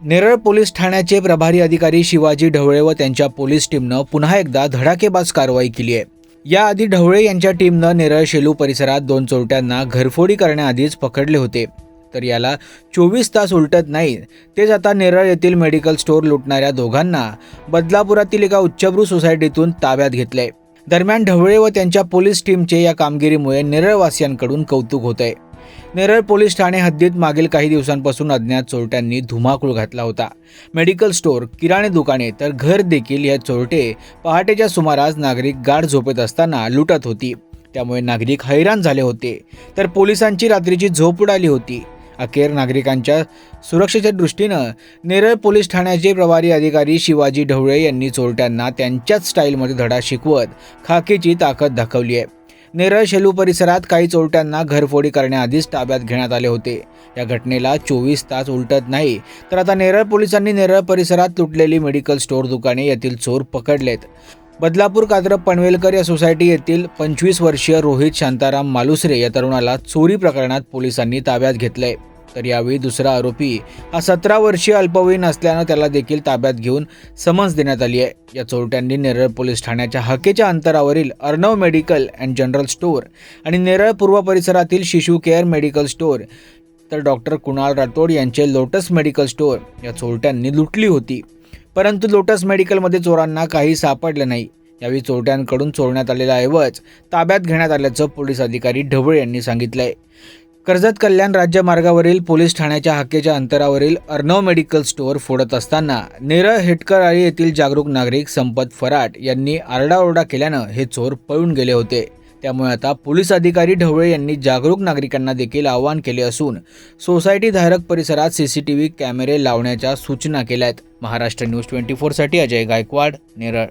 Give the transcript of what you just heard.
Neral police ठाण्याचे प्रभारी अधिकारी शिवाजी ढवळे व त्यांच्या पोलीस टीमनं पुन्हा एकदा धडाकेबाज कारवाई केली आहे. याआधी ढवळे यांच्या टीमनं नेरळ शेलू परिसरात दोन चोरट्यांना घरफोडी करण्याआधीच पकडले होते. तर याला चोवीस तास उलटत नाही. तेच आता नेरळ येथील मेडिकल स्टोअर लुटणाऱ्या दोघांना बदलापुरातील एका उच्चभ्रू सोसायटीतून ताब्यात घेतलंय. दरम्यान ढवळे व त्यांच्या पोलीस टीमचे या कामगिरीमुळे नेरळवासियांकडून कौतुक होत आहे नेरळ पोलीस ठाणे हद्दीत मागील काही दिवसांपासून अज्ञात चोरट्यांनी धुमाकूळ घातला होता. मेडिकल स्टोअर किराणे दुकाने तर घर देखील या चोरटे पहाटेच्या सुमारास नागरिक गाढ झोपेत असताना लुटत होती. त्यामुळे नागरिक हैराण झाले होते. तर पोलिसांची रात्रीची झोप उडाली होती. अखेर नागरिकांच्या सुरक्षेच्या दृष्टीनं नेरळ पोलीस ठाण्याचे प्रभारी अधिकारी शिवाजी ढवळे यांनी चोरट्यांना त्यांच्याच स्टाईलमध्ये धडा शिकवत खाकीची ताकद दाखवली आहे. नेरळ शेलू परिसरात काही चोरट्यांना घरफोडी करण्याआधीच ताब्यात घेण्यात आले होते. या घटनेला चोवीस तास उलटत नाही. तर आता नेरळ पोलिसांनी नेरळ परिसरात लुटलेली मेडिकल स्टोअर दुकाने येथील चोर पकडलेत. बदलापूर कात्रप पनवेलकर या सोसायटी येथील पंचवीस वर्षीय रोहित शांताराम मालुसरे या तरुणाला चोरी प्रकरणात पोलिसांनी ताब्यात घेतलंय. तर यावेळी दुसरा आरोपी हा सतरा वर्षीय अल्पवयीन असल्यानं त्याला देखील ताब्यात घेऊन समन्स देण्यात आली आहे. या चोरट्यांनी नेरळ पोलीस ठाण्याच्या हकेच्या अंतरावरील Arnav medical and general store आणि नेरळ पूर्व परिसरातील शिशु केअर मेडिकल स्टोअर तर डॉक्टर कुणाल राठोड यांचे लोटस मेडिकल स्टोअर या चोरट्यांनी लुटली होती. परंतु लोटस मेडिकलमध्ये चोरांना काही सापडलं नाही. यावेळी चोरट्यांकडून चोरण्यात आलेला ऐवज ताब्यात घेण्यात आल्याचं पोलीस अधिकारी ढवळे यांनी सांगितलंय. कर्जत कल्याण राज्य मार्गावरील पोलीस ठाण्याच्या हक्केच्या अंतरावरील अर्णव मेडिकल स्टोअर फोडत असताना नेरळ हेटकराळी येथील जागरूक नागरिक संपत फराट यांनी आरडाओरडा केल्यानं हे चोर पळून गेले होते. त्यामुळे आता पोलीस अधिकारी ढवळे यांनी जागरूक नागरिकांना देखील आवाहन केले असून सोसायटी धारक परिसरात सीसीटीव्ही कॅमेरे लावण्याच्या सूचना केल्या आहेत महाराष्ट्र न्यूज ट्वेंटी फोरसाठी अजय गायकवाड नेरळ.